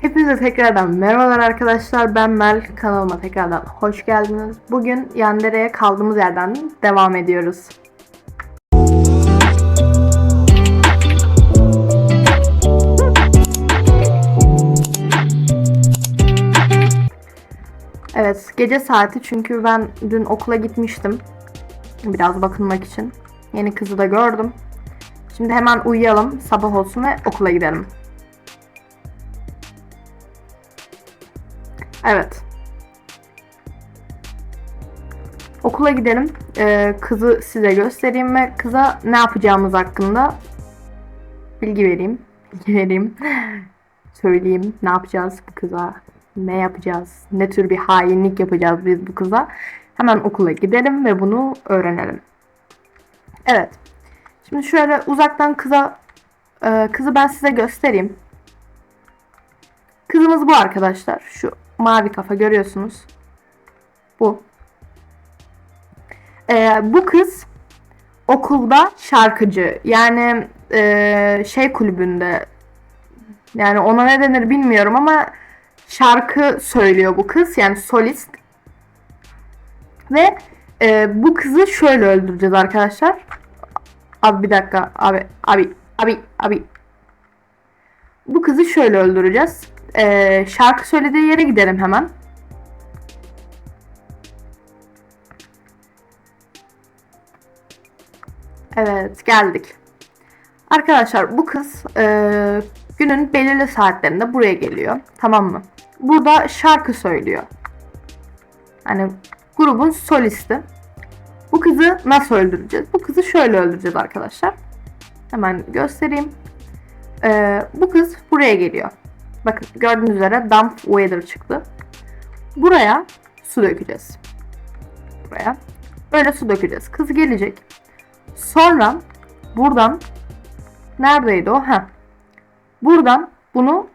Hepinize tekrardan merhabalar arkadaşlar. Ben Mel. Kanalıma tekrardan hoş geldiniz. Bugün Yandere'ye kaldığımız yerden devam ediyoruz. Evet, gece saati çünkü ben dün okula gitmiştim. Biraz bakınmak için. Yeni kızı da gördüm. Şimdi hemen uyuyalım, sabah olsun ve okula gidelim. Evet. Okula gidelim. Ee, kızı size göstereyim ve kıza ne yapacağımız hakkında bilgi vereyim. Bilgi vereyim. Söyleyeyim ne yapacağız bu kıza. Ne yapacağız? Ne tür bir hainlik yapacağız biz bu kıza. Hemen okula gidelim ve bunu öğrenelim. Evet. Şimdi şöyle uzaktan kıza e, kızı ben size göstereyim. Kızımız bu arkadaşlar. Şu mavi kafa görüyorsunuz. Bu. Ee, bu kız okulda şarkıcı. Yani e, şey kulübünde yani ona ne denir bilmiyorum ama şarkı söylüyor bu kız. Yani solist. Ve e, bu kızı şöyle öldüreceğiz arkadaşlar. Abi bir dakika. Abi abi abi abi. Bu kızı şöyle öldüreceğiz. Ee, şarkı söylediği yere gidelim hemen. Evet geldik. Arkadaşlar bu kız e, günün belirli saatlerinde buraya geliyor. Tamam mı? Burada şarkı söylüyor. Hani grubun solisti. Bu kızı nasıl öldüreceğiz? Bu kızı şöyle öldüreceğiz arkadaşlar. Hemen göstereyim. Ee, bu kız buraya geliyor. Bakın gördüğünüz üzere dump weather çıktı. Buraya su dökeceğiz. Buraya. Böyle su dökeceğiz. Kız gelecek. Sonra buradan neredeydi o? Ha. Buradan bunu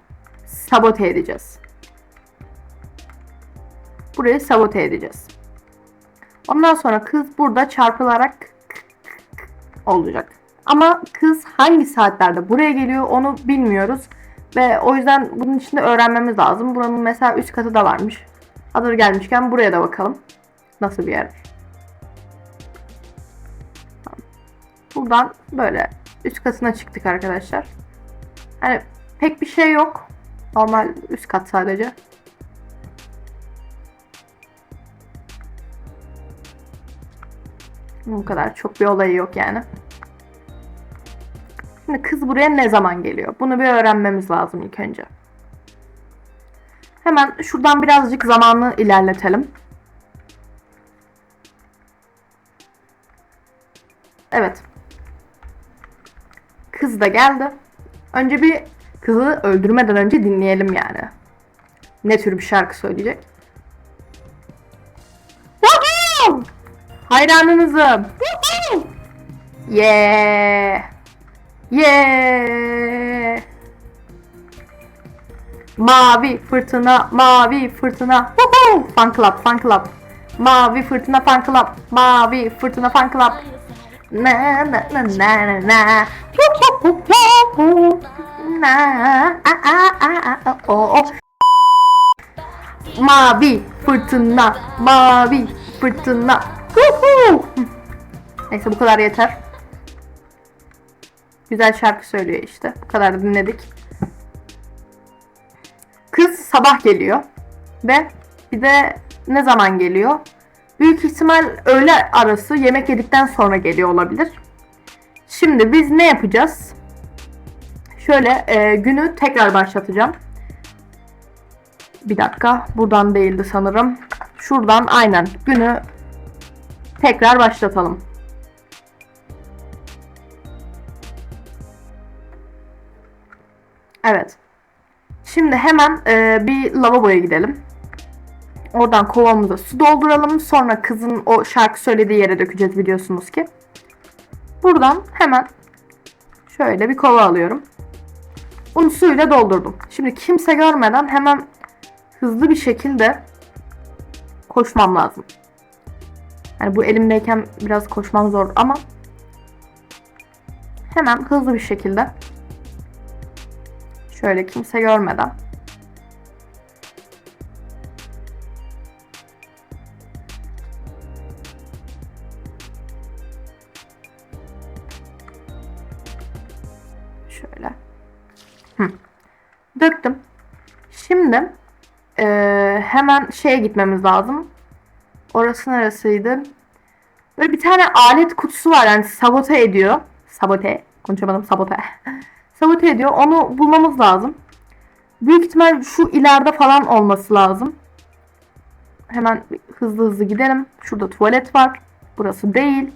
sabote edeceğiz. Burayı sabote edeceğiz. Ondan sonra kız burada çarpılarak olacak. Ama kız hangi saatlerde buraya geliyor onu bilmiyoruz. Ve o yüzden bunun için de öğrenmemiz lazım. Buranın mesela üst katı da varmış. Hazır gelmişken buraya da bakalım. Nasıl bir yer? Buradan böyle üst katına çıktık arkadaşlar. Hani pek bir şey yok. Normal üst kat sadece. Bu kadar çok bir olayı yok yani. Şimdi kız buraya ne zaman geliyor? Bunu bir öğrenmemiz lazım ilk önce. Hemen şuradan birazcık zamanı ilerletelim. Evet. Kız da geldi. Önce bir kızı öldürmeden önce dinleyelim yani. Ne tür bir şarkı söyleyecek? Hayranınızım. Yeah. Yeah. Mavi fırtına, mavi fırtına. Woohoo! Fan club, fan club. Mavi fırtına fan club. Mavi fırtına fan club. Na na na na na na. Na a a a a o o. Mavi fırtına, mavi fırtına. Woohoo! Neyse bu kadar yeter. Güzel şarkı söylüyor işte. Bu kadar dinledik. Kız sabah geliyor. Ve bir de ne zaman geliyor? Büyük ihtimal öğle arası yemek yedikten sonra geliyor olabilir. Şimdi biz ne yapacağız? Şöyle e, günü tekrar başlatacağım. Bir dakika. Buradan değildi sanırım. Şuradan aynen günü tekrar başlatalım. Evet. Şimdi hemen e, bir lavaboya gidelim. Oradan kovamıza su dolduralım. Sonra kızın o şarkı söylediği yere dökeceğiz biliyorsunuz ki. Buradan hemen şöyle bir kova alıyorum. Bunu suyla doldurdum. Şimdi kimse görmeden hemen hızlı bir şekilde koşmam lazım. Yani bu elimdeyken biraz koşmam zor ama hemen hızlı bir şekilde Şöyle kimse görmeden. Şöyle. Hı. Döktüm. Şimdi e, hemen şeye gitmemiz lazım. Orası neresiydi? Böyle bir tane alet kutusu var yani sabote ediyor. Sabote. Konuşamadım sabote. sabote ediyor. Onu bulmamız lazım. Büyük ihtimal şu ileride falan olması lazım. Hemen hızlı hızlı gidelim. Şurada tuvalet var. Burası değil.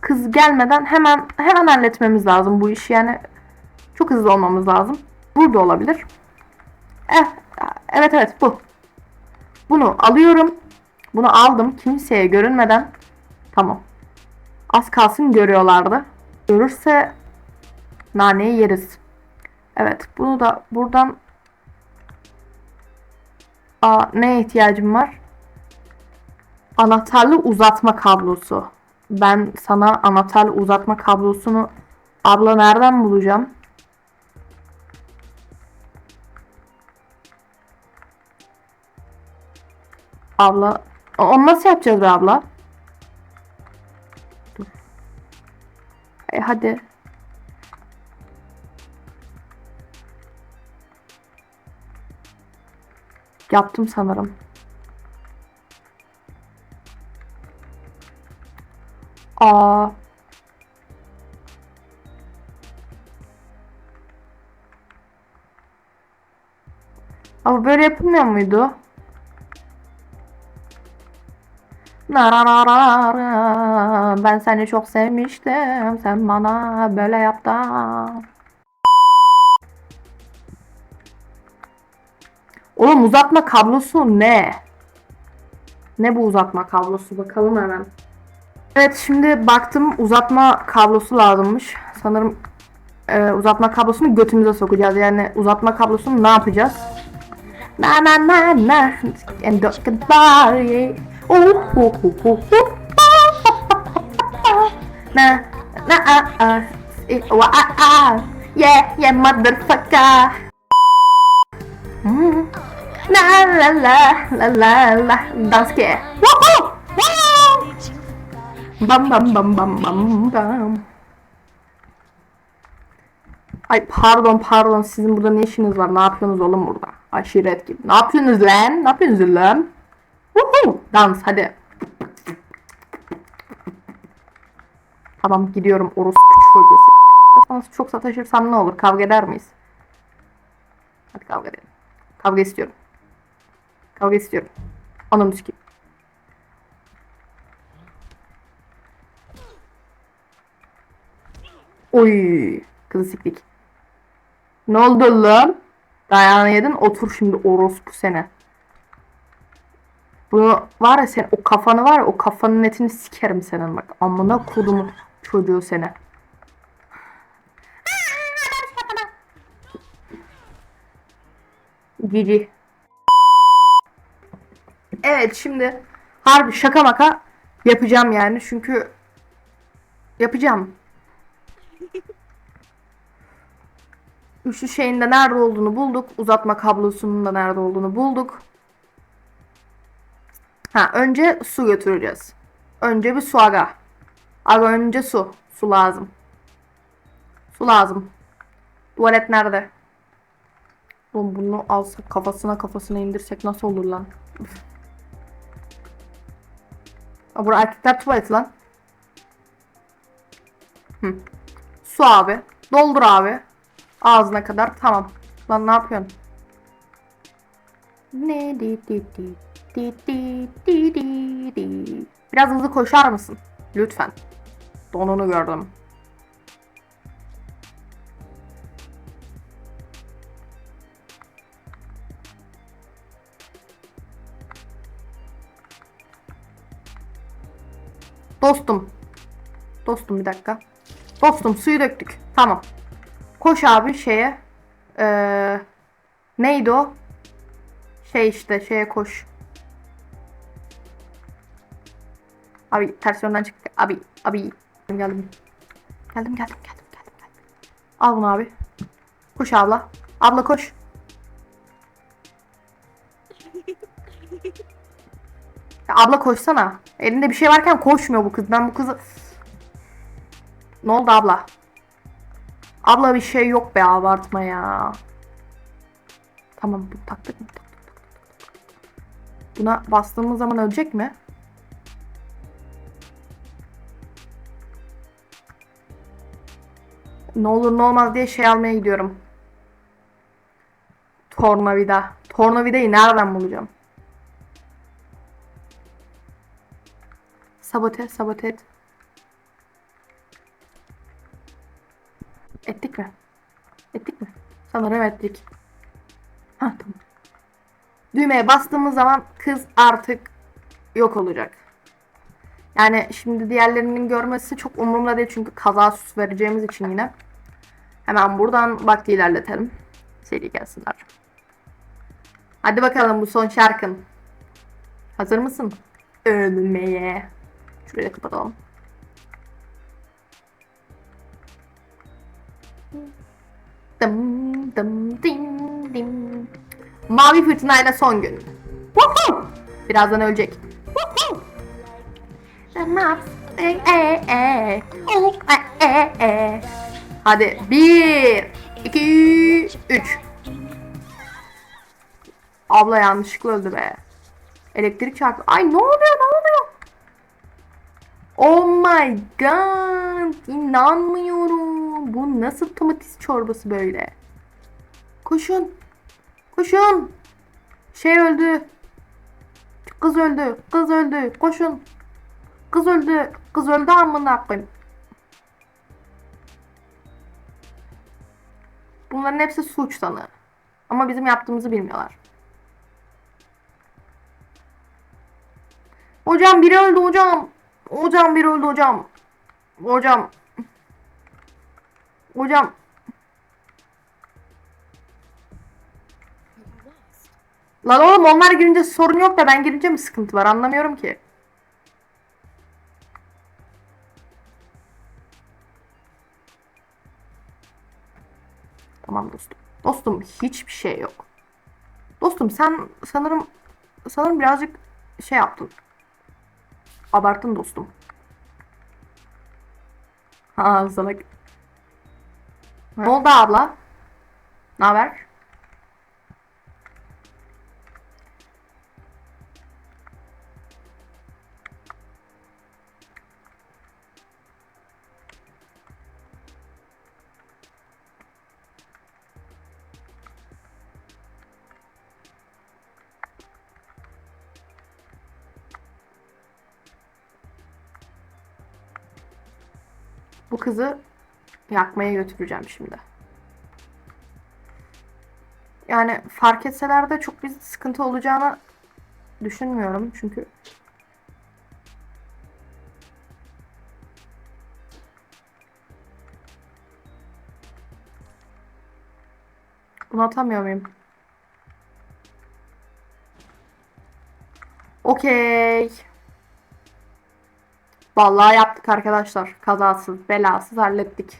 Kız gelmeden hemen hemen halletmemiz lazım bu işi. Yani çok hızlı olmamız lazım. Burada olabilir. Eh, evet evet bu. Bunu alıyorum. Bunu aldım kimseye görünmeden. Tamam. Az kalsın görüyorlardı. Görürse naneyi yeriz. Evet bunu da buradan Aa, neye ihtiyacım var? Anahtarlı uzatma kablosu. Ben sana anahtarlı uzatma kablosunu abla nereden bulacağım? Abla onu nasıl yapacağız be abla? Dur. E, hadi. Yaptım sanırım. Aa. Ama böyle yapılmıyor muydu? Ben seni çok sevmiştim. Sen bana böyle yaptın. Oğlum uzatma kablosu ne? Ne bu uzatma kablosu? Bakalım hemen. Evet şimdi baktım uzatma kablosu lazımmış. Sanırım e, uzatma kablosunu götümüze sokacağız. Yani uzatma kablosunu ne yapacağız? Na na na na and by. Oh, oh, oh, oh, oh. Na na ah eh, wa ah ah yeah yeah motherfucker. Hmm. La la la la la la dans! Woo! Bam bam bam bam bam bam. Ay pardon pardon sizin burada ne işiniz var? Ne yapıyorsunuz oğlum burada? Aşiret gibi. Ne yapıyorsunuz lan? Ne yapıyorsunuz lan? Woohoo! Dans hadi. Tamam gidiyorum orospu çocuğu. Sana çok sataşırsam ne olur? Kavga eder miyiz? Hadi kavga edelim. Kavga istiyorum. Kavga istiyorum. Anamı sikeyim. Oy, kızı siktik. Ne oldu lan? Dayağını yedin otur şimdi orospu sene. Bunu var ya sen o kafanı var ya o kafanın etini sikerim senin bak. Amına kodumun çocuğu seni. Cici. Evet şimdi harbi şaka maka yapacağım yani çünkü yapacağım. Üçlü şeyin de nerede olduğunu bulduk. Uzatma kablosunun da nerede olduğunu bulduk. Ha önce su götüreceğiz. Önce bir su aga. Aga önce su. Su lazım. Su lazım. Tuvalet nerede? Oğlum bunu alsak kafasına kafasına indirsek nasıl olur lan? Aa, bura erkekler tuvaleti lan. Hı. Su abi. Doldur abi. Ağzına kadar. Tamam. Lan ne yapıyorsun? Ne di di di di di di di di. Biraz hızlı koşar mısın? Lütfen. Donunu gördüm. Dostum. Dostum bir dakika. Dostum suyu döktük. Tamam. Koş abi şeye. Ee, neydi o? Şey işte şeye koş. Abi ters yönden çıktı. Abi abi geldim. Geldim geldim geldim geldim. geldim. Al bunu abi. Koş abla. Abla koş. Abla koşsana. Elinde bir şey varken koşmuyor bu kız. Ben bu kızı... Ne oldu abla? Abla bir şey yok be abartma ya. Tamam bu taktık mı? Buna bastığımız zaman ölecek mi? Ne olur ne olmaz diye şey almaya gidiyorum. Tornavida. Tornavidayı nereden bulacağım? Sabote, sabote et. Ettik mi? Ettik mi? Sanırım ettik. Ha tamam. Düğmeye bastığımız zaman kız artık yok olacak. Yani şimdi diğerlerinin görmesi çok umurumda değil çünkü kaza süs vereceğimiz için yine. Hemen buradan vakti ilerletelim. Seri gelsinler. Hadi bakalım bu son şarkın. Hazır mısın? Ölmeye. Şurayı da kapatalım. Dım dım dim dim. Mavi fırtınayla son gün. Woohoo! Birazdan ölecek. Woohoo! Hadi. Bir, iki, üç. Abla yanlışlıkla öldü be. Elektrik çarptı. Ay ne oluyor oluyor? Oh my god. İnanmıyorum. Bu nasıl domates çorbası böyle? Koşun. Koşun. Şey öldü. Kız öldü. Kız öldü. Koşun. Kız öldü. Kız öldü amına koyayım. Bunların hepsi suç sanığı. Ama bizim yaptığımızı bilmiyorlar. Hocam biri öldü hocam. Hocam biri öldü hocam. Hocam. Hocam. Lan oğlum onlar girince sorun yok da ben girince mi sıkıntı var anlamıyorum ki. Tamam dostum. Dostum hiçbir şey yok. Dostum sen sanırım sanırım birazcık şey yaptın. Abarttın dostum. Ha salak. Ne oldu abla? Ne haber? Bu kızı yakmaya götüreceğim şimdi. Yani fark etseler de çok bir sıkıntı olacağını düşünmüyorum çünkü Bunu atamıyor muyum? Okey. Vallahi yaptık arkadaşlar. Kazasız, belasız hallettik.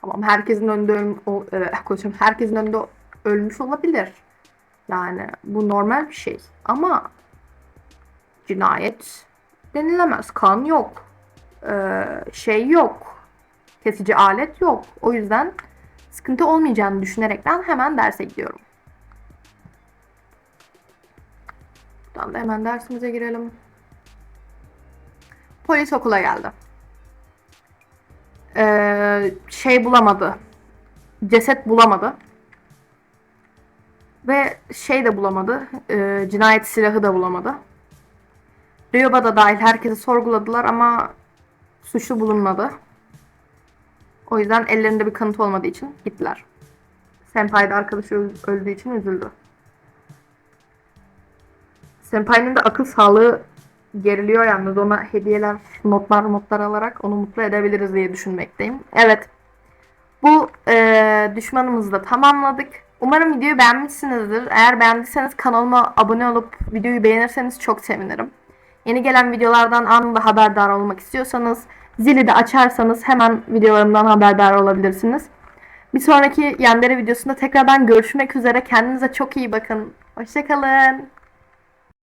Tamam herkesin önünde öl o, e, koçum, herkesin önünde ölmüş olabilir. Yani bu normal bir şey. Ama cinayet denilemez. Kan yok. Ee, şey yok. Kesici alet yok. O yüzden sıkıntı olmayacağını düşünerekten hemen derse gidiyorum. Buradan da hemen dersimize girelim. Polis okula geldi. Ee, şey bulamadı. Ceset bulamadı. Ve şey de bulamadı. e, cinayet silahı da bulamadı. Ryoba da dahil herkesi sorguladılar ama suçlu bulunmadı. O yüzden ellerinde bir kanıt olmadığı için gittiler. Senpai de arkadaşı öl- öldüğü için üzüldü. Senpai'nin de akıl sağlığı geriliyor yalnız ona hediyeler, notlar, notlar alarak onu mutlu edebiliriz diye düşünmekteyim. Evet. Bu e, düşmanımızı da tamamladık. Umarım videoyu beğenmişsinizdir. Eğer beğendiyseniz kanalıma abone olup videoyu beğenirseniz çok sevinirim. Yeni gelen videolardan anında haberdar olmak istiyorsanız zili de açarsanız hemen videolarımdan haberdar olabilirsiniz. Bir sonraki Yandere videosunda tekrardan görüşmek üzere. Kendinize çok iyi bakın. Hoşçakalın.